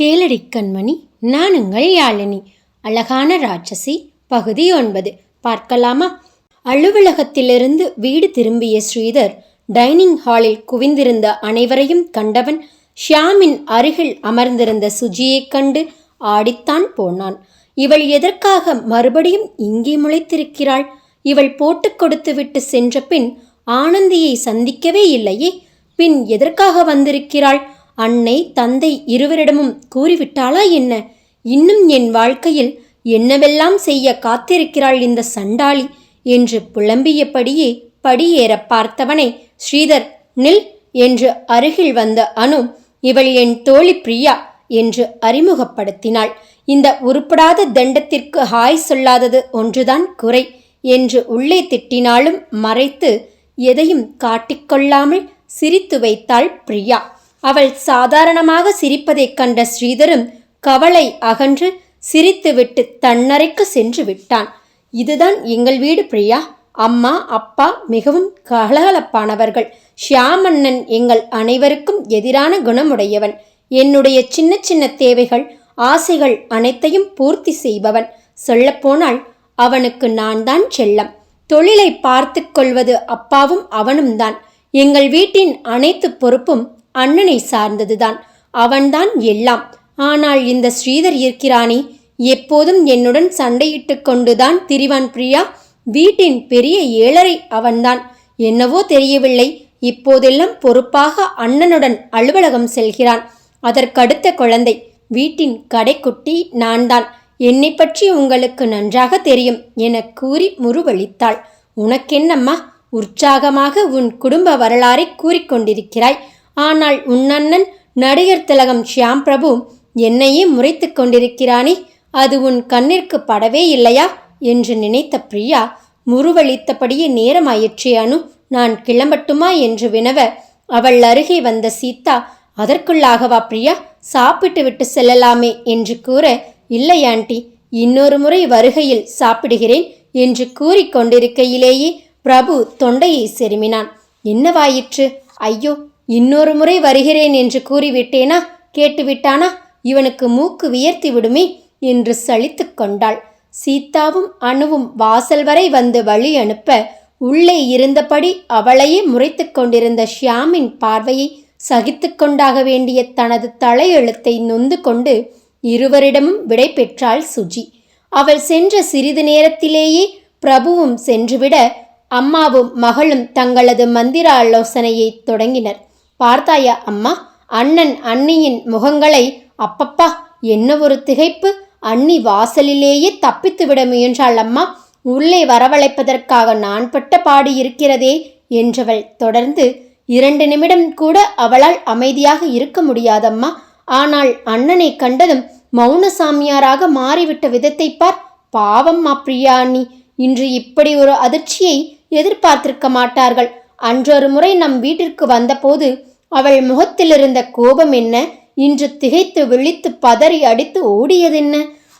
கேளடி கண்மணி நானுங்கள் யாழினி. அழகான ராட்சசி பகுதி ஒன்பது. பார்க்கலாமா? அலுவலகத்திலிருந்து வீடு திரும்பிய ஸ்ரீதர் டைனிங் ஹாலில் குவிந்திருந்த அனைவரையும் கண்டவன் ஷியாமின் அருகில் அமர்ந்திருந்த சுஜியைக் கண்டு ஆடித்தான் போனான். இவள் எதற்காக மறுபடியும் இங்கே முளைத்திருக்கிறாள்? இவள் போட்டுக் கொடுத்துவிட்டு சென்ற பின் ஆனந்தியை சந்திக்கவே இல்லையே? பின் எதற்காக வந்திருக்கிறாள்? அன்னை தந்தை இருவரிடமும் கூறிவிட்டாளா என்ன? இன்னும் என் வாழ்க்கையில் என்னவெல்லாம் செய்ய காத்திருக்கிறாள் இந்த சண்டாளி? என்று புலம்பியபடியே படியேற பார்த்தவனை ஸ்ரீதர் நில் என்று அருகில் வந்த அனு இவள் என் தோழி பிரியா என்று அறிமுகப்படுத்தினாள். இந்த உருப்படாத தண்டத்திற்கு ஹாய் சொல்லாதது ஒன்றுதான் குறை என்று உள்ளே திட்டினாலும் மறைத்து எதையும் காட்டிக்கொள்ளாமல் சிரித்து வைத்தாள் பிரியா. அவள் சாதாரணமாக சிரிப்பதைக் கண்ட ஸ்ரீதரும் கவலை அகன்று சிரித்துவிட்டு தன்னறைக்கு சென்று விட்டான். இதுதான் எங்கள் வீடு பிரியா. அம்மா அப்பா மிகவும் கலகலப்பானவர்கள். ஷியாமன்னன் எங்கள் அனைவருக்கும் எதிரான குணமுடையவன். என்னுடைய சின்ன சின்ன தேவைகள் ஆசைகள் அனைத்தையும் பூர்த்தி செய்பவன். சொல்லப்போனால் அவனுக்கு நான் தான் செல்லம். தொழிலை பார்த்து கொள்வது அப்பாவும் அவனும் தான் எங்கள் வீட்டின் அனைத்து பொறுப்பும் அண்ணனை சார்ந்ததுதான். அவன்தான் எல்லாம். ஆனால் இந்த ஸ்ரீதர் இருக்கிறானே. எப்போதும் என்னுடன் சண்டையிட்டு கொண்டுதான் திரிவான் பிரியா வீட்டின் பெரிய ஏழரை அவன்தான். என்னவோ தெரியவில்லை. இப்போதெல்லாம் பொறுப்பாக அண்ணனுடன் அலுவலகம் செல்கிறான். அதற்கடுத்த குழந்தை வீட்டின் கடைக்குட்டி நான்தான். என்னை பற்றி உங்களுக்கு நன்றாக தெரியும் என கூறி முருவளித்தாள் உனக்கென்னம்மா? உற்சாகமாக உன் குடும்ப வரலாறை கூறிக்கொண்டிருக்கிறாய் ஆனால் உன் அண்ணன் நடிகர் திலகம் ஷியாம் பிரபு என்னையே முறைத்து கொண்டிருக்கிறானே அது உன் கண்ணிற்கு படவே இல்லையா? என்று நினைத்த பிரியா முருவளித்தபடியே நேரமாயிற்றே அனு நான் கிளம்பட்டுமா என்று வினவ அவள் அருகே வந்த சீதா அதற்குள்ளாகவா பிரியா? சாப்பிட்டு விட்டு செல்லலாமே என்று கூற இல்லை ஆண்டி இன்னொரு முறை வருகையில் சாப்பிடுகிறேன் என்று கூறிக்கொண்டிருக்கையிலேயே பிரபு தொண்டையை செருமினான். என்னவாயிற்று? ஐயோ இன்னொரு முறை வருகிறேன் என்று கூறிவிட்டேனா? கேட்டுவிட்டானா? இவனுக்கு மூக்கு வியர்த்தி விடுமே என்று சலித்து கொண்டாள். சீதாவும் அணுவும் வாசல் வரை வந்து வழி அனுப்ப உள்ளே இருந்தபடி அவளையே முறைத்து கொண்டிருந்த ஷியாமின் பார்வையை சகித்து கொண்டாக வேண்டிய தனது தலையெழுத்தை நொந்து கொண்டு இருவரிடமும் விடை பெற்றாள் சுஜி. அவள் சென்ற சிறிது நேரத்திலேயே பிரபுவும் சென்றுவிட அம்மாவும் மகளும் தங்களது மந்திர ஆலோசனையை தொடங்கினர். பார்த்தாயா அம்மா? அண்ணன் அண்ணியின் முகங்களை அப்பப்பா என்ன ஒரு திகைப்பு. அண்ணி வாசலிலேயே தப்பித்து விட முயன்றாள் அம்மா. உள்ளே வரவழைப்பதற்காக நான் பட்ட பாடு இருக்கிறதே என்றவள் தொடர்ந்து இரண்டு நிமிடம் கூட அவளால் அமைதியாக இருக்க முடியாதம்மா. ஆனால் அண்ணனை கண்டதும் மௌன சாமியாராக மாறிவிட்ட விதத்தை பார். பாவம்மா பிரியா அண்ணி இன்று இப்படி ஒரு அதிர்ச்சியை எதிர்பார்த்திருக்க மாட்டார்கள். அன்றொரு முறை நம் வீட்டிற்கு வந்தபோது அவள் முகத்திலிருந்த கோபம் என்ன? இன்று திகைத்து விழித்து பதறி அடித்து ஓடியதென்ன?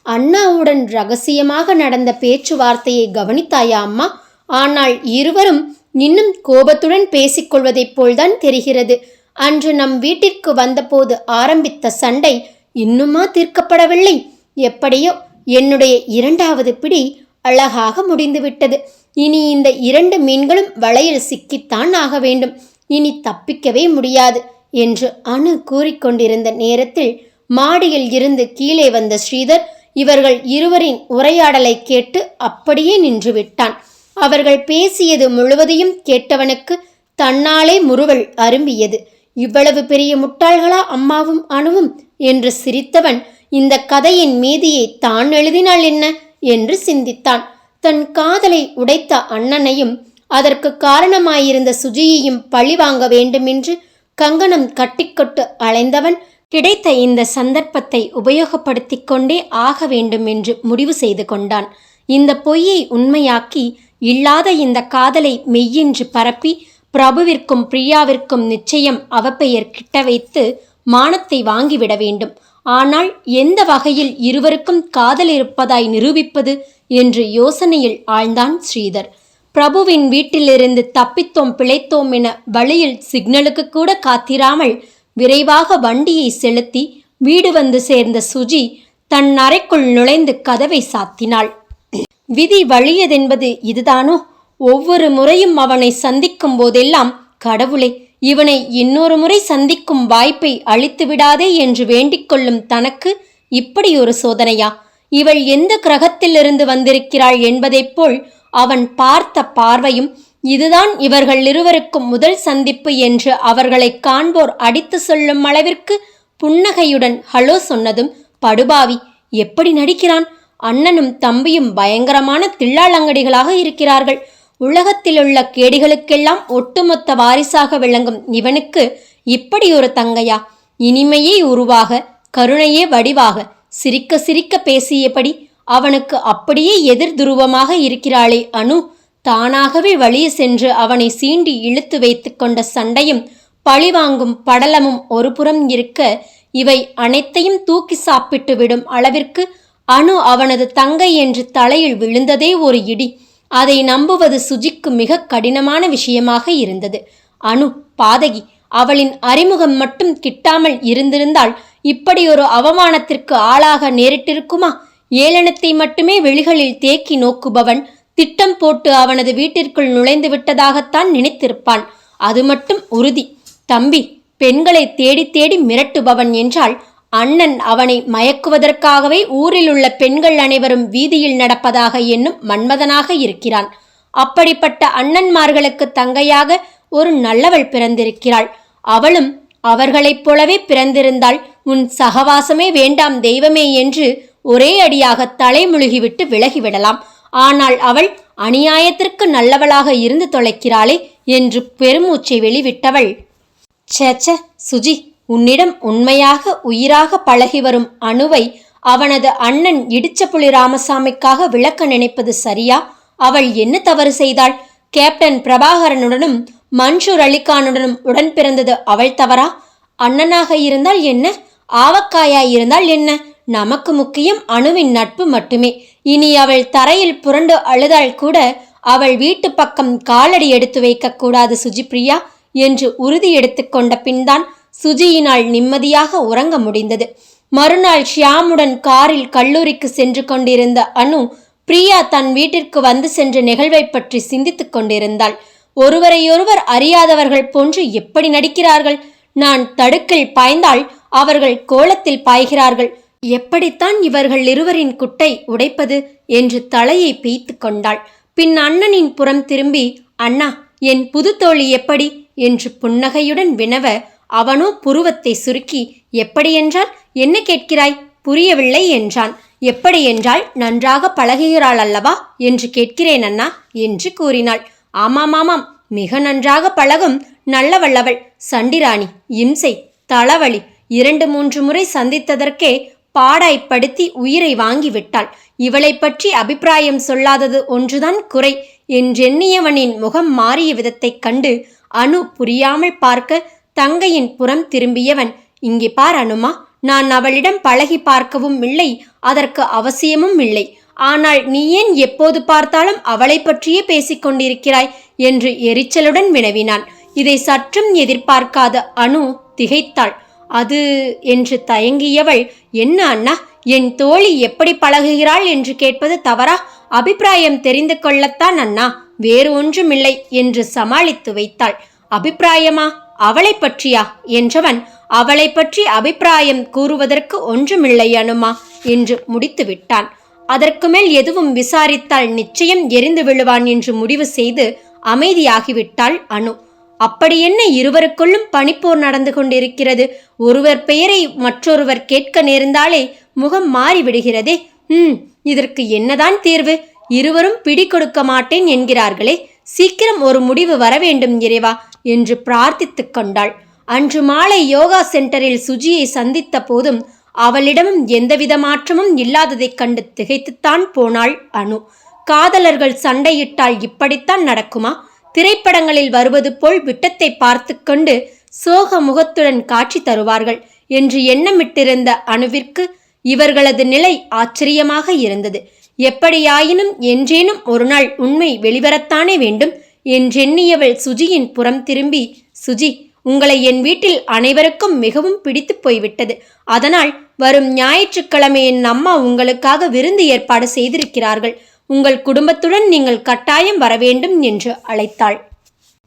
அண்ணாவுடன் ரகசியமாக நடந்த பேச்சுவார்த்தையை கவனித்தாயா அம்மா? ஆனால் இருவரும் இன்னும் கோபத்துடன் பேசிக்கொள்வதைப் போல்தான் தெரிகிறது. அன்று நம் வீட்டிற்கு வந்தபோது ஆரம்பித்த சண்டை இன்னுமா தீர்க்கப்படவில்லை? எப்படியோ என்னுடைய இரண்டாவது பிடி அழகாக முடிந்துவிட்டது. இனி இந்த இரண்டு மீன்களும் வலையில் சிக்கித்தான் ஆக வேண்டும். இனி தப்பிக்கவே முடியாது என்று அணு கூறிக்கொண்டிருந்த நேரத்தில் மாடியில் இருந்து கீழே வந்த ஸ்ரீதர் இவர்கள் இருவரின் உரையாடலை கேட்டு அப்படியே நின்றுவிட்டான். அவர்கள் பேசியது முழுவதையும் கேட்டவனுக்கு தன்னாலே முறுவல் அரும்பியது. இவ்வளவு பெரிய முட்டாள்களா அம்மாவும் அணுவும்? என்று சிரித்தவன் இந்த கதையின் மீதியை தான் எழுதினால் என்ன? என்று சிந்தித்தான். தன் காதலை உடைத்த அண்ணனையும் அதற்கு காரணமாயிருந்த சுஜியையும் பழி வாங்க வேண்டுமென்று கங்கணம் கட்டிக்கொட்டு அலைந்தவன் கிடைத்த இந்த சந்தர்ப்பத்தை உபயோகப்படுத்திக் கொண்டே ஆக வேண்டும் என்று முடிவு செய்து கொண்டான். இந்த பொய்யை உண்மையாக்கி இல்லாத இந்த காதலை மெய்யென்று பரப்பி பிரபுவிற்கும் பிரியாவிற்கும் நிச்சயம் அவப்பெயர் கிட்ட வைத்து மானத்தை வாங்கிவிட வேண்டும். ஆனால் எந்த வகையில் இருவருக்கும் காதல் இருப்பதாய் நிரூபிப்பது என்று யோசனையில் ஆழ்ந்தான் ஸ்ரீதர். பிரபுவின் வீட்டிலிருந்து தப்பித்தோம் பிழைத்தோம் என வழியில் சிக்னலுக்கு கூட காத்திராமல் விரைவாக வண்டியை செலுத்தி வீடு வந்து சேர்ந்த சுஜி தன் அறைக்குள் நுழைந்து கதவை சாத்தினாள். விதி வழியதென்பது இதுதானோ? ஒவ்வொரு முறையும் அவனை சந்திக்கும் போதெல்லாம் கடவுளே இவனை இன்னொரு முறை சந்திக்கும் வாய்ப்பை அளித்து விடாதே என்று வேண்டிக் கொள்ளும் தனக்கு இப்படி ஒரு சோதனையா? இவள் எந்த கிரகத்திலிருந்து வந்திருக்கிறாள் என்பதைப் போல் அவன் பார்த்த பார்வையும் இதுதான் இவர்கள் இருவருக்கும் முதல் சந்திப்பு என்று அவர்களை காண்போர் அடித்து சொல்லும் அளவிற்கு புன்னகையுடன் ஹலோ சொன்னதும் படுபாவி எப்படி நடிக்கிறான்? அண்ணனும் தம்பியும் பயங்கரமான தில்லாளங்கடிகளாக இருக்கிறார்கள். உலகத்திலுள்ள கேடிகளுக்கெல்லாம் ஒட்டுமொத்த வாரிசாக விளங்கும் இவனுக்கு இப்படி ஒரு தங்கையா? இனிமையே உருவாக கருணையே வடிவாக சிரிக்க சிரிக்க பேசியபடி அவனுக்கு அப்படியே எதிர் துருவமாக இருக்கிறாளே அனு. தானாகவே வழியே சென்று அவனை சீண்டி இழுத்து வைத்து கொண்ட சண்டையும் பழிவாங்கும் படலமும் ஒருபுறம் இருக்க இவை அனைத்தையும் தூக்கி சாப்பிட்டு விடும் அளவிற்கு அணு அவனது தங்கை என்று தலையில் விழுந்ததே ஒரு இடி. அதை நம்புவது சுஜிக்கு மிக கடினமான விஷயமாக இருந்தது. அணு பாதகி அவளின் அறிமுகம் மட்டும் கிட்டாமல் இருந்திருந்தால் இப்படி ஒரு அவமானத்திற்கு ஆளாக நேரிட்டிருக்குமா? ஏளனத்தை மட்டுமே வெளிகளில் தேக்கி நோக்குபவன் திட்டம் போட்டு அவனது வீட்டிற்குள் நுழைந்து விட்டதாகத்தான் நினைத்திருப்பான். அது மட்டும் உறுதி. தம்பி பெண்களை தேடி தேடி மிரட்டுபவன் என்றால் அண்ணன் அவனை மயக்குவதற்காகவே ஊரில் உள்ள பெண்கள் அனைவரும் வீதியில் நடப்பதாக என்னும் மன்மதனாக இருக்கிறான். அப்படிப்பட்ட அண்ணன்மார்களுக்கு தங்கையாக ஒரு நல்லவள் பிறந்திருக்கிறாள். அவளும் அவர்களைப் போலவே பிறந்திருந்தால் உன் சகவாசமே வேண்டாம் தெய்வமே என்று ஒரே அடியாக தலைமுழுகிவிட்டு விலகிவிடலாம். ஆனால் அவள் அநியாயத்திற்கு நல்லவளாக இருந்து தொலைக்கிறாளே என்று பெருமூச்சை வெளிவிட்டவள். சேச்ச சுஜி உன்னிடம் உண்மையாக உயிராக பழகி வரும் அணுவை அவனது அண்ணன் இடிச்சப்புலி ராமசாமிக்காக விளக்க நினைப்பது சரியா? அவள் என்ன தவறு செய்தாள்? கேப்டன் பிரபாகரனுடனும் மன்சூர் அலிகானுடனும் உடன் பிறந்தது அவள் தவறா? அண்ணனாக இருந்தால் என்ன? ஆவக்காயா இருந்தால் என்ன? நமக்கு முக்கியம் அணுவின் நட்பு மட்டுமே. இனி அவள் தரையில் புரண்டு அழுதால் கூட அவள் வீட்டு பக்கம் காலடி எடுத்து வைக்கக்கூடாது சுஜிப்ரியா என்று உறுதி எடுத்துக்கொண்ட பின்தான் சுஜியினால் நிம்மதியாக உறங்க முடிந்தது. மறுநாள் ஷியாமுடன் காரில் கல்லூரிக்கு சென்று கொண்டிருந்த அனு பிரியா தன் வீட்டிற்கு வந்து சென்ற நிகழ்வை பற்றி சிந்தித்துக் கொண்டிருந்தாள். ஒருவரையொருவர் அறியாதவர்கள் போன்று எப்படி நடிக்கிறார்கள்? நான் தடுக்கில் பாய்ந்தால் அவர்கள் கோலத்தில் பாய்கிறார்கள். எப்படித்தான் இவர்கள் இருவரின் குட்டை உடைப்பது? என்று தலையை பீய்த்து கொண்டாள். பின் அண்ணனின் புறம் திரும்பி அண்ணா என் புது தோழி எப்படி என்று புன்னகையுடன் வினவ அவனோ புருவத்தை சுருக்கி எப்படி என்றால் என்ன கேட்கிறாய்? புரியவில்லை என்றான். எப்படி என்றால் நன்றாக பழகுகிறாள் அல்லவா என்று கேட்கிறேன் அண்ணா என்று கூறினாள். ஆமாம் ஆமாம் மிக நன்றாக பழகும் நல்லவள்ளவள் சண்டிராணி இம்சை தளவழி இரண்டு மூன்று முறை சந்தித்ததற்கே பாடாய்ப்படுத்தி உயிரை வாங்கிவிட்டாள் இவளை பற்றி அபிப்பிராயம் சொல்லாதது ஒன்றுதான் குறை. என்றெண்ணியவனின் முகம் மாறிய விதத்தைக் கண்டு அணு புரியாமல் பார்க்க தங்கையின் புறம் திரும்பியவன் இங்கே பார் அனுமா நான் அவளிடம் பழகி பார்க்கவும் இல்லை அதற்கு அவசியமும் இல்லை. ஆனால் நீ ஏன் எப்போது பார்த்தாலும் அவளை பற்றியே பேசிக்கொண்டிருக்கிறாய் என்று எரிச்சலுடன் வினவினான். இதை சற்றும் எதிர்பார்க்காத அணு திகைத்தாள். அது என்று தயங்கியவள் என்ன அண்ணா என் தோழி எப்படி பழகுகிறாள் என்று கேட்பது தவறா? அபிப்பிராயம் தெரிந்து கொள்ளத்தான் அண்ணா வேறு ஒன்றுமில்லை என்று சமாளித்து வைத்தாள். அபிப்பிராயமா? அவளை பற்றியா? என்றவன் அவளை பற்றி அபிப்பிராயம் கூறுவதற்கு ஒன்றுமில்லை அனுமா என்று முடித்து விட்டான் அதற்கு மேல் எதுவும் விசாரித்தால் நிச்சயம் எரிந்து விழுவான் என்று முடிவு செய்து அமைதியாகிவிட்டாள் அனு. அப்படி என்ன இருவருக்குள்ளும் பனிப்போர் நடந்து கொண்டிருக்கிறது? ஒருவர் பெயரை மற்றொருவர் கேட்க நேர்ந்தாலே முகம் மாறிவிடுகிறதே. ம் இதற்கு என்னதான் தீர்வு? இருவரும் பிடி கொடுக்க மாட்டேன் என்கிறார்களே. சீக்கிரம் ஒரு முடிவு வர வேண்டும் இறைவா என்று பிரார்த்தித்துக் கொண்டாள். அன்று மாலை யோகா சென்டரில் சுஜியை சந்தித்த போதும் அவளிடமும் எந்தவித மாற்றமும் இல்லாததைக் கண்டு திகைத்துத்தான் போனாள் அனு. காதலர்கள் சண்டையிட்டால் இப்படித்தான் நடக்குமா? திரைப்படங்களில் வருவது போல் விட்டத்தை பார்த்து கொண்டு சோக முகத்துடன் காட்சி தருவார்கள் என்று எண்ணமிட்டிருந்த அணுவிற்கு இவர்களது நிலை ஆச்சரியமாக இருந்தது. எப்படியாயினும் என்றேனும் ஒரு நாள் உண்மை வெளிவரத்தானே வேண்டும் என்றெண்ணியவள் சுஜியின் புறம் திரும்பி சுஜி உங்களை என் வீட்டில் அனைவருக்கும் மிகவும் பிடித்து போய்விட்டது. அதனால் வரும் ஞாயிற்றுக்கிழமை என் அம்மா உங்களுக்காக விருந்து ஏற்பாடு செய்திருக்கிறார்கள். உங்கள் குடும்பத்துடன் நீங்கள் கட்டாயம் வர வேண்டும் என்று அழைத்தாள்.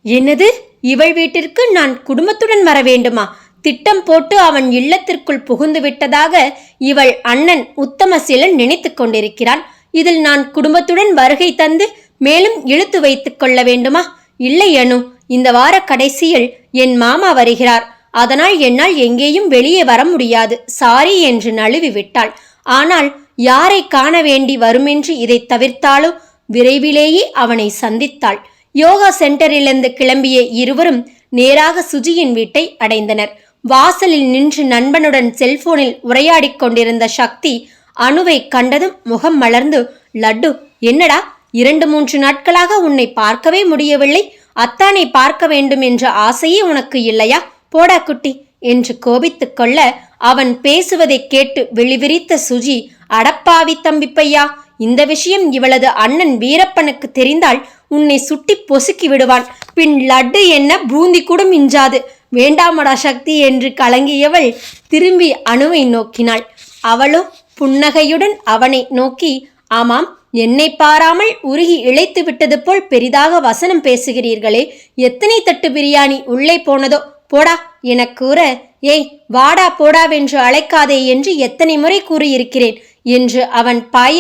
என்னது? இவள் வீட்டிற்கு நான் குடும்பத்துடன் வர வேண்டுமா? திட்டம் போட்டு அவன் இல்லத்திற்குள் புகுந்து விட்டதாக இவள் அண்ணன் உத்தமசீலன் நினைத்து கொண்டிருக்கிறான். இதில் நான் குடும்பத்துடன் வருகை தந்து மேலும் இழுத்து வைத்துக் கொள்ள வேண்டுமா? இல்லை அனு இந்த வார கடைசியில் என் மாமா வருகிறார். அதனால் என்னால் எங்கேயும் வெளியே வர முடியாது. சாரி என்று நழுவி விட்டாள். ஆனால் யாரை காண வேண்டி வருமென்று இதை தவிர்த்தாலோ விரைவிலேயே அவனை சந்தித்தாள். யோகா சென்டரிலிருந்து கிளம்பிய இருவரும் நேராக சுஜியின் வீட்டை அடைந்தனர். வாசலில் நின்று நண்பனுடன் செல்போனில் உரையாடிக் கொண்டிருந்த சக்தி அணுவை கண்டதும் முகம் மலர்ந்து லட்டு என்னடா? இரண்டு மூன்று நாட்களாக உன்னை பார்க்கவே முடியவில்லை. அத்தானை பார்க்க வேண்டும் என்ற ஆசையே உனக்கு இல்லையா? போடா குட்டி என்று கோபித்துக் கொள்ள அவன் பேசுவதைக் கேட்டு விழிவிரித்த சுஜி அடப்பாவி தம்பி பையா இந்த விஷயம் இவளது அண்ணன் வீரப்பனுக்கு தெரிந்தால் உன்னை சுட்டி பொசுக்கி விடுவான். பின் லட்டு என்ன பூந்தி கூட மிஞ்சாது வேண்டாமடா சக்தி என்று கலங்கியவள் திரும்பி அணுவை நோக்கினாள். அவளோ புன்னகையுடன் அவனை நோக்கி ஆமாம் என்னை பாராமல் உருகி இழைத்து விட்டது போல் பெரிதாக வசனம் பேசுகிறீர்களே. எத்தனை தட்டு பிரியாணி உள்ளே போனதோ? போடா என கூற ஏய் வாடா போடாவென்று அழைக்காதே என்று எத்தனை முறை கூறியிருக்கிறேன் என்று அவன் பாய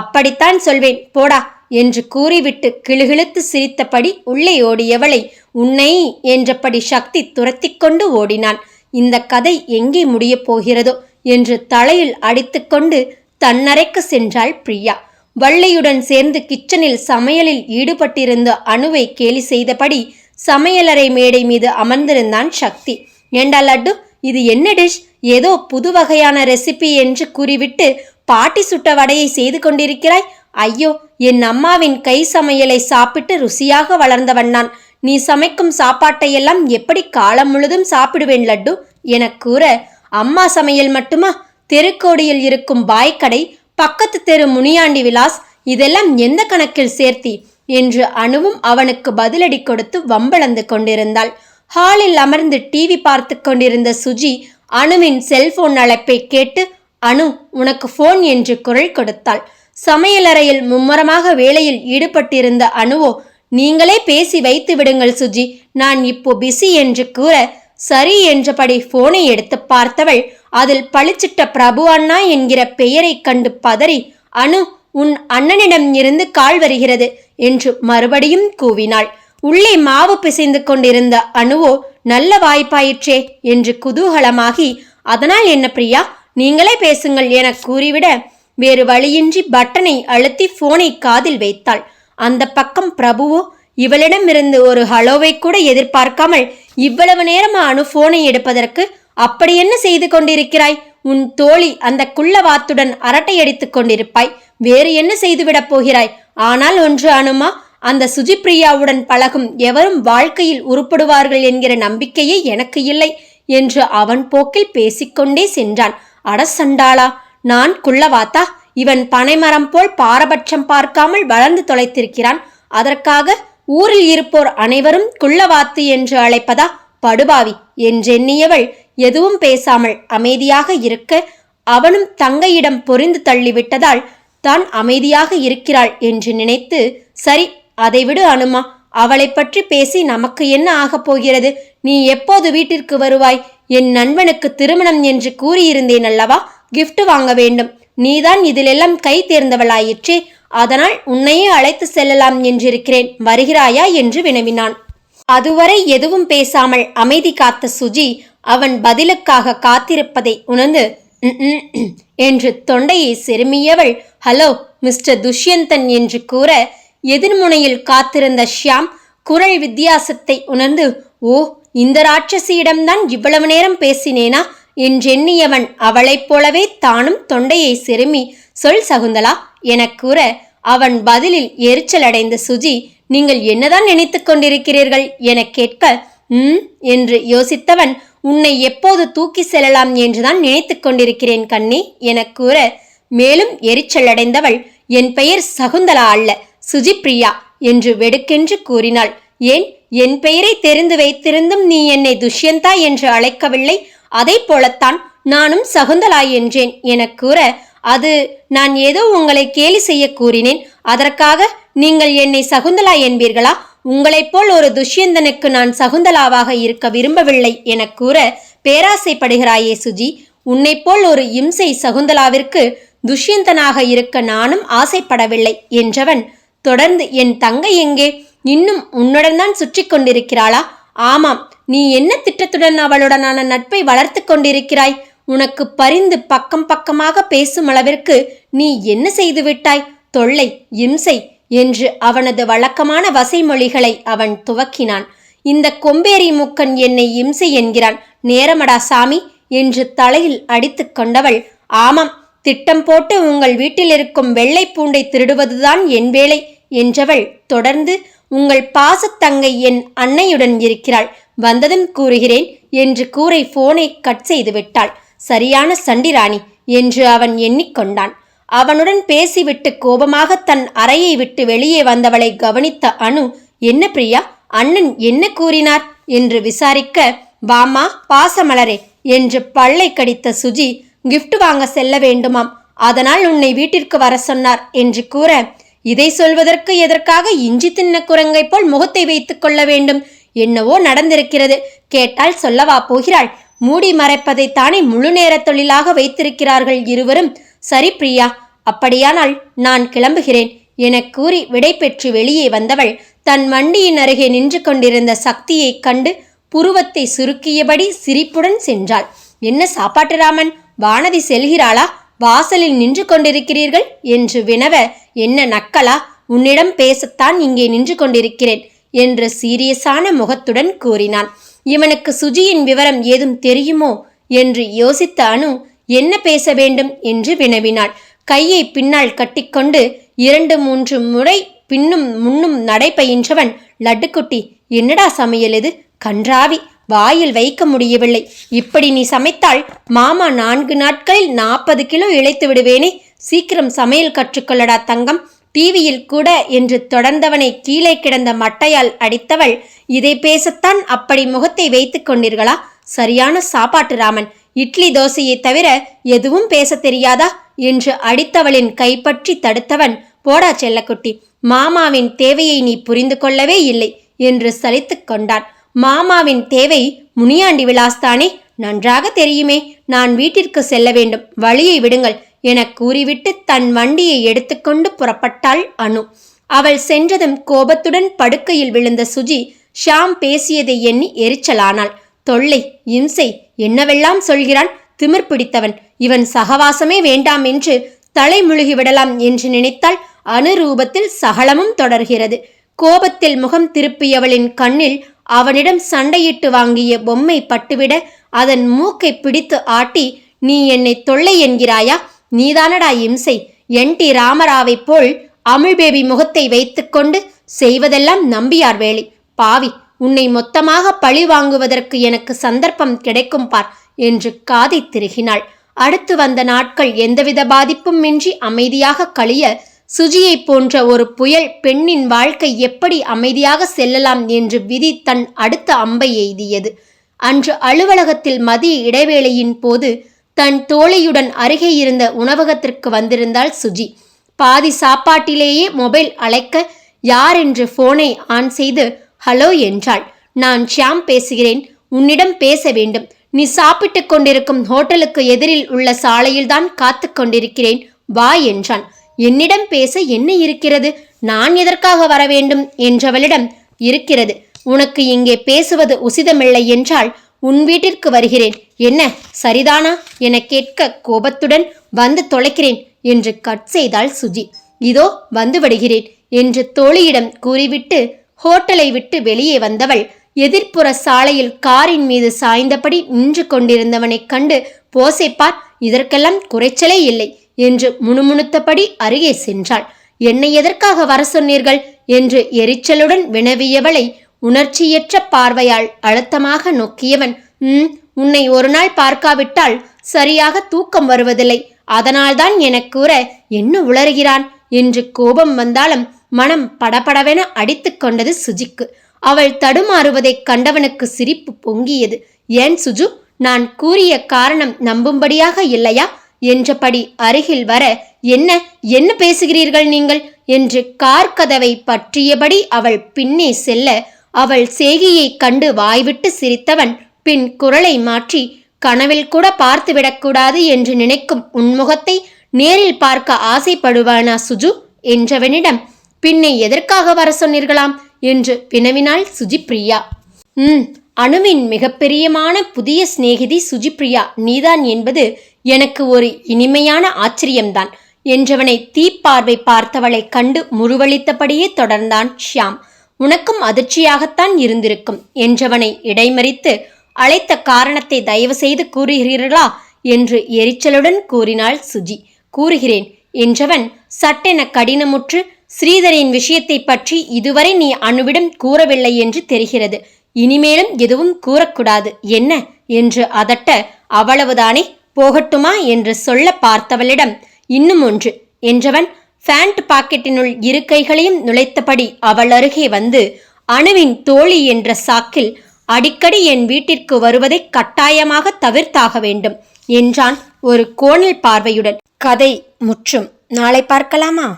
அப்படித்தான் சொல்வேன் போடா என்று கூறிவிட்டு கிளுகிழுத்து சிரித்தபடி உள்ளே ஓடியவளை உன்னை என்றபடி சக்தி துரத்திக் கொண்டு ஓடினான். இந்த கதை எங்கே முடியப் போகிறதோ? என்று தலையில் அடித்துக்கொண்டு தன்னறைக்கு சென்றாள் பிரியா. வள்ளியுடன் சேர்ந்து கிச்சனில் சமையலில் ஈடுபட்டிருந்த அணுவை கேலி செய்தபடி சமையலறை மேடை மீது அமர்ந்திருந்தான் சக்தி. ஏண்டா லட்டு இது என்ன டிஷ்? ஏதோ புது வகையான ரெசிபி என்று கூறிவிட்டு பாட்டி சுட்ட வடையை செய்து கொண்டிருக்கிறாய்? ஐயோ என் அம்மாவின் கை சமையலை சாப்பிட்டு ருசியாக வளர்ந்தவன் நான். நீ சமைக்கும் சாப்பாட்டையெல்லாம் எப்படி காலம் முழுதும் சாப்பிடுவேன் லட்டு? என கூற அம்மா சமையல் மட்டுமா? தெருக்கோடியில் இருக்கும் பாய்க்கடை பக்கத்து தெரு முனியாண்டி விலாஸ் இதெல்லாம் எந்த கணக்கில் சேர்த்தி? என்று அணுவும் அவனுக்கு பதிலடி கொடுத்து வம்பளந்து கொண்டிருந்தாள். ஹாலில் அமர்ந்து டிவி பார்த்து கொண்டிருந்த சுஜி அணுவின் செல்போன் அழைப்பை கேட்டு அணு உனக்கு ஃபோன் என்று குரல் கொடுத்தாள். சமையலறையில் மும்முரமாக வேலையில் ஈடுபட்டிருந்த அணுவோ நீங்களே பேசி வைத்து விடுங்கள் சுஜி நான் இப்போ பிஸி என்று கூற சரி என்றபடி போனை எடுத்து பார்த்தவள் அதில் பளிச்சிட்ட பிரபு அண்ணா என்கிற பெயரைக் கண்டு பதறி அனு உன் அண்ணனிடம் இருந்து கால் வருகிறது என்று மறுபடியும் கூவினாள். உள்ளே மாவு பிசைந்து கொண்டிருந்த அணுவோ நல்ல வாய்ப்பாயிற்றே என்று குதூகலமாகி அதனால் என்ன பிரியா? நீங்களே பேசுங்கள் என கூறிவிட வேறு வழியின்றி பட்டனை அழுத்தி போனை காதில் வைத்தாள். அந்த பக்கம் பிரபுவோ இவளிடமிருந்து ஒரு ஹலோவை கூட எதிர்பார்க்காமல் இவ்வளவு நேரமா அணு போனை எடுப்பதற்கு அப்படி என்ன செய்து கொண்டிருக்கிறாய்? உன் தோழி அந்த குள்ளவாத்துடன் அரட்டை அடித்துக் கொண்டிருப்பாய். வேறு என்ன செய்துவிடப் போகிறாய்? ஆனால் ஒன்று அனுமா அந்த சுஜிப்ரியாவுடன் பழகும் எவரும் வாழ்க்கையில் உருப்படுவார்கள் என்கிற நம்பிக்கையே எனக்கு இல்லை என்று அவன் போக்கில் பேசிக்கொண்டே சென்றான். அட சண்டாளா நான் குள்ளவாத்தா? இவன் பனைமரம் போல் பாரபட்சம் பார்க்காமல் வளர்ந்து தொலைத்திருக்கிறான். அதற்காக ஊரில் இருப்போர் அனைவரும் குள்ளவாத்து என்று அழைப்பதா? படுபாவி என்றெண்ணியவள் எதுவும் பேசாமல் அமைதியாக இருக்க அவனும் தங்கையிடம் பொறிந்து தள்ளிவிட்டதால் தான் அமைதியாக இருக்கிறாள் என்று நினைத்து சரி அதை விடு அனுமா. அவளை பற்றி பேசி நமக்கு என்ன ஆகப் போகிறது? நீ எப்போது வீட்டிற்கு வருவாய்? என் நண்பனுக்கு திருமணம் என்று கூறியிருந்தேன் அல்லவா? கிஃப்ட் வாங்க வேண்டும். நீதான் இதிலெல்லாம் கை தேர்ந்தவளாயிற்றே. அதனால் உன்னையே அழைத்து செல்லலாம் என்றிருக்கிறேன். வருகிறாயா? என்று வினவினான். அதுவரை எதுவும் பேசாமல் அமைதி காத்த சுஜி அவன் பதிலுக்காக காத்திருப்பதை உணர்ந்து என்று தொண்டையை செருமியவள் ஹலோ மிஸ்டர் துஷ்யந்தன் என்று கூற எதிர்முனையில் காத்திருந்த ஷியாம் குரல் வித்தியாசத்தை உணர்ந்து ஓ இந்த ராட்சசியிடம்தான் இவ்வளவு நேரம் பேசினேனா? என்றெண்ணியவன் அவளைப் போலவே தானும் தொண்டையை செருமி சொல் சகுந்தலா எனக் கூற அவன் பதிலில் எரிச்சலடைந்த சுஜி நீங்கள் என்னதான் நினைத்து கொண்டிருக்கிறீர்கள்? எனக் கேட்க ம் என்று யோசித்தவன் உன்னை எப்போது தூக்கி செல்லலாம் என்றுதான் நினைத்துக் கொண்டிருக்கிறேன் கண்ணே எனக் கூற மேலும் எரிச்சலடைந்தவள் என் பெயர் சகுந்தலா அல்ல சுஜிப்ரியா என்று வெடுக்கென்று கூறினாள். ஏன் என் பெயரை தெரிந்து வைத்திருந்தும் நீ என்னை துஷ்யந்தா என்று அழைக்கவில்லை அதை போலத்தான் நானும் சகுந்தலா என்றேன் எனக் கூற அது நான் ஏதோ உங்களை கேலி செய்ய கூறினேன் அதற்காக நீங்கள் என்னை சகுந்தலா என்பீர்களா? உங்களைப் போல் ஒரு துஷ்யந்தனுக்கு நான் சகுந்தலாவாக இருக்க விரும்பவில்லை எனக் கூற பேராசைப்படுகிறாயே சுஜி உன்னைப் போல் ஒரு இம்சை சகுந்தலாவிற்கு துஷ்யந்தனாக இருக்க நானும் ஆசைப்படவில்லை என்றவன் தொடர்ந்து என் தங்கை எங்கே? இன்னும் உன்னுடன் தான் சுற்றி கொண்டிருக்கிறாளா? ஆமாம் நீ என்ன திட்டத்துடன் அவளுடனான நட்பை வளர்த்து கொண்டிருக்கிறாய்? உனக்கு பரிந்து பக்கம் பக்கமாக பேசும் அளவிற்கு நீ என்ன செய்துவிட்டாய் தொல்லை இம்சை என்று அவனது வழக்கமான வசைமொழிகளை அவன் துவக்கினான். இந்த கொம்பேரி முக்கன் என்னை இம்சை என்கிறான். நேரமடா சாமி என்று தலையில் அடித்து கொண்டவள் ஆமாம் திட்டம் போட்டு உங்கள் வீட்டில் இருக்கும் வெள்ளை பூண்டை திருடுவதுதான் என் வேலை என்றவள் தொடர்ந்து உங்கள் பாசத்தங்கை என் அன்னையுடன் இருக்கிறாள் வந்ததும் கூறுகிறேன் என்று கூரை போனை கட் செய்து விட்டாள் சரியான சண்டிராணி என்று அவன் எண்ணிக்கொண்டான். அவனுடன் பேசிவிட்டு கோபமாக தன் அறையை விட்டு வெளியே வந்தவளை கவனித்த அனு என்ன பிரியா? அண்ணன் என்ன கூறினார்? என்று விசாரிக்க வாமா பாசமலரே என்று பல்லை கடித்த சுஜி கிஃப்ட் வாங்க செல்ல வேண்டுமாம். அதனால் உன்னை வீட்டிற்கு வர சொன்னார் என்று கூற இதை சொல்வதற்கு எதற்காக இஞ்சி தின்ன குரங்கை போல் முகத்தை வைத்துக் கொள்ள வேண்டும்? என்னவோ நடந்திருக்கிறது. கேட்டால் சொல்லவா போகிறாள்? மூடி மறைப்பதைத்தானே முழு நேர தொழிலாக வைத்திருக்கிறார்கள் இருவரும். சரி பிரியா அப்படியானால் நான் கிளம்புகிறேன் என கூறி விடை பெற்று வெளியே வந்தவள் தன் வண்டியின் அருகே நின்று கொண்டிருந்த சக்தியைக் கண்டு புருவத்தை சுருக்கியபடி சிரிப்புடன் சென்றாள். என்ன சாப்பாட்டு ராமன்? வானதி செல்கிறாளா? வாசலில் நின்று கொண்டிருக்கிறீர்கள்? என்று வினவ என்ன நக்கலா? உன்னிடம் பேசத்தான் இங்கே நின்று கொண்டிருக்கிறேன் என்று சீரியஸான முகத்துடன் கூறினான். இவனுக்கு சுஜியின் விவரம் ஏதும் தெரியுமோ? என்று யோசித்த அனு என்ன பேச வேண்டும் என்று வினவினாள். கையை பின்னால் கட்டிக்கொண்டு இரண்டு மூன்று முறை பின்னும் முன்னும் நடை பயின்றவன் லட்டுக்குட்டி என்னடா சமையல் இது? கன்றாவி வாயில் வைக்க முடியவில்லை. இப்படி நீ சமைத்தால் மாமா நான்கு நாட்களில் நாற்பது கிலோ இழைத்து விடுவேனே. சீக்கிரம் சமையல் கற்றுக்கொள்ளடா தங்கம். டிவியில் கூட என்று தொடர்ந்தவனை கீழே கிடந்த மட்டையால் அடித்தவள் இதை பேசத்தான் அப்படி முகத்தை வைத்துக் கொண்டீர்களா? சரியான சாப்பாட்டு ராமன். இட்லி தோசையை தவிர எதுவும் பேசத் தெரியாதா? என்று அடித்தவளின் கைப்பற்றி தடுத்தவன் போடா செல்லக்குட்டி மாமாவின் தேவையை நீ புரிந்து கொள்ளவே இல்லை என்று சலித்து கொண்டான். மாமாவின் தேவை முனியாண்டி விலாஸ்தானே? நன்றாக தெரியுமே நான் வீட்டிற்கு செல்ல வேண்டும் வழியை விடுங்கள் என கூறிவிட்டு தன் வண்டியை எடுத்துக்கொண்டு புறப்பட்டாள் அனு. அவள் சென்றதும் கோபத்துடன் படுக்கையில் விழுந்த சுஜி ஷாம் பேசியதை எண்ணி எரிச்சலானாள். தொல்லை இம்சை என்னவெல்லாம் சொல்கிறான்? திமிர் பிடித்தவன். இவன் சகவாசமே வேண்டாம் என்று தலை முழுகிவிடலாம் என்று நினைத்தால் அனுரூபத்தில் சகலமும் தொடர்கிறது. கோபத்தில் முகம் திருப்பியவளின் கண்ணில் அவனிடம் சண்டையிட்டு வாங்கிய பொம்மை பட்டுவிட அதன் மூக்கை பிடித்து ஆட்டி நீ என்னை தொல்லை என்கிறாயா? நீதானடா இம்சை. என் டி ராமராவைப் போல் அமிழ்பேபி பேபி முகத்தை வைத்துக்கொண்டு செய்வதெல்லாம் நம்பியார் வேலை. பாவி உன்னை மொத்தமாக பழி வாங்குவதற்கு எனக்கு சந்தர்ப்பம் கிடைக்கும் பார் என்று காதை திருகினாள். அடுத்து வந்த நாட்கள் எந்தவித பாதிப்பும் மின்றி அமைதியாக கழிய சுஜியைப் போன்ற ஒரு புயல் பெண்ணின் வாழ்க்கை எப்படி அமைதியாக செல்லலாம் என்று விதி தன் அடுத்த அம்பை எய்தியது. அன்று அலுவலகத்தில் மதிய இடைவேளையின் போது தன் தோழியுடன் அருகே இருந்த உணவகத்திற்கு வந்திருந்தாள் சுஜி. பாதி சாப்பாட்டிலேயே மொபைல் அழைக்க யார் என்று போனை ஆன் செய்து ஹலோ என்றாள். நான் ஷியாம் பேசுகிறேன். உன்னிடம் பேச வேண்டும். நீ சாப்பிட்டுக் கொண்டிருக்கும் ஹோட்டலுக்கு எதிரில் உள்ள சாலையில்தான் காத்து கொண்டிருக்கிறேன். வா என்றான். என்னிடம் பேச என்ன இருக்கிறது? நான் எதற்காக வர வேண்டும்? என்றவளிடம் இருக்கிறது. உனக்கு இங்கே பேசுவது உசிதமில்லை என்றால் உன் வீட்டிற்கு வருகிறேன். என்ன? சரிதானா? என கேட்க கோபத்துடன் வந்து தொலைக்கிறேன் என்று கட் செய்தாள் சுஜி. இதோ வந்து விடுகிறேன் என்று தோழியிடம் கூறிவிட்டு ஹோட்டலை விட்டு வெளியே வந்தவள் எதிர்ப்புற சாலையில் காரின் மீது சாய்ந்தபடி நின்று கொண்டிருந்தவனைக் கண்டு போசைப்பார் இதற்கெல்லாம் குறைச்சலே இல்லை என்று முணுமுணுத்தபடி அருகே சென்றாள். என்னை எதற்காக வர சொன்னீர்கள்? என்று எரிச்சலுடன் வினவியவளை உணர்ச்சியற்ற பார்வையால் அழுத்தமாக நோக்கியவன் ம் உன்னை ஒரு நாள் பார்க்காவிட்டால் சரியாக தூக்கம் வருவதில்லை. அதனால்தான் எனக் கூற என்ன உளறுகிறான்? என்று கோபம் வந்தாலும் மனம் படபடவென அடித்து கொண்டது சுஜிக்கு. அவள் தடுமாறுவதைக் கண்டவனுக்கு சிரிப்பு பொங்கியது. ஏன் சுஜு நான் கூறிய காரணம் நம்பும்படியாக இல்லையா? என்றபடி அருகில் வர என்ன என்ன பேசுகிறீர்கள் நீங்கள்? என்று கார் கதவை பற்றியபடி அவள் பின்னே செல்ல அவள் சேகியைக் கண்டு வாய்விட்டு சிரித்தவன் பின் குரலை மாற்றி கனவில் கூட பார்த்துவிடக்கூடாது என்று நினைக்கும் உன்முகத்தை நேரில் பார்க்க ஆசைப்படுவானா சுஜு? என்றவனிடம் பின்னே எதற்காக வர சொன்னீர்களாம்? என்று வினவினாள் சுஜிப்ரியா. ம் அணுவின் மிகப்பெரியமான புதிய சிநேகிதி சுஜிப்ரியா நீதான் என்பது எனக்கு ஒரு இனிமையான ஆச்சரியம்தான். என்றவனை தீப்பார்வை பார்த்தவளை கண்டு முருவளித்தபடியே தொடர்ந்தான் ஷியாம். உனக்கும் அதிர்ச்சியாகத்தான் இருந்திருக்கும் என்றவனை இடைமறித்து அழைத்த காரணத்தை தயவு செய்து கூறுகிறீர்களா? என்று எரிச்சலுடன் கூறினாள் சுஜி. கூறுகிறேன் என்றவன் சட்டென கடினமுற்று ஸ்ரீதரின் விஷயத்தை பற்றி இதுவரை நீ அணுவிடம் கூறவில்லை என்று தெரிகிறது. இனிமேலும் எதுவும் கூறக்கூடாது. என்ன? என்று அதட்ட அவ்வளவுதானே போகட்டுமா? என்று சொல்ல பார்த்தவளிடம் இன்னும் ஒன்று. என்றவன் ஃபேண்ட் பாக்கெட்டினுள் இரு கைகளையும் நுழைத்தபடி அவள் அருகே வந்து அணுவின் தோழி என்ற சாக்கில் அடிக்கடி என் வீட்டிற்கு வருவதை கட்டாயமாக தவிர்த்தாக வேண்டும் என்றான் ஒரு கோணல் பார்வையுடன். கதை முற்றும். நாளை பார்க்கலாமா?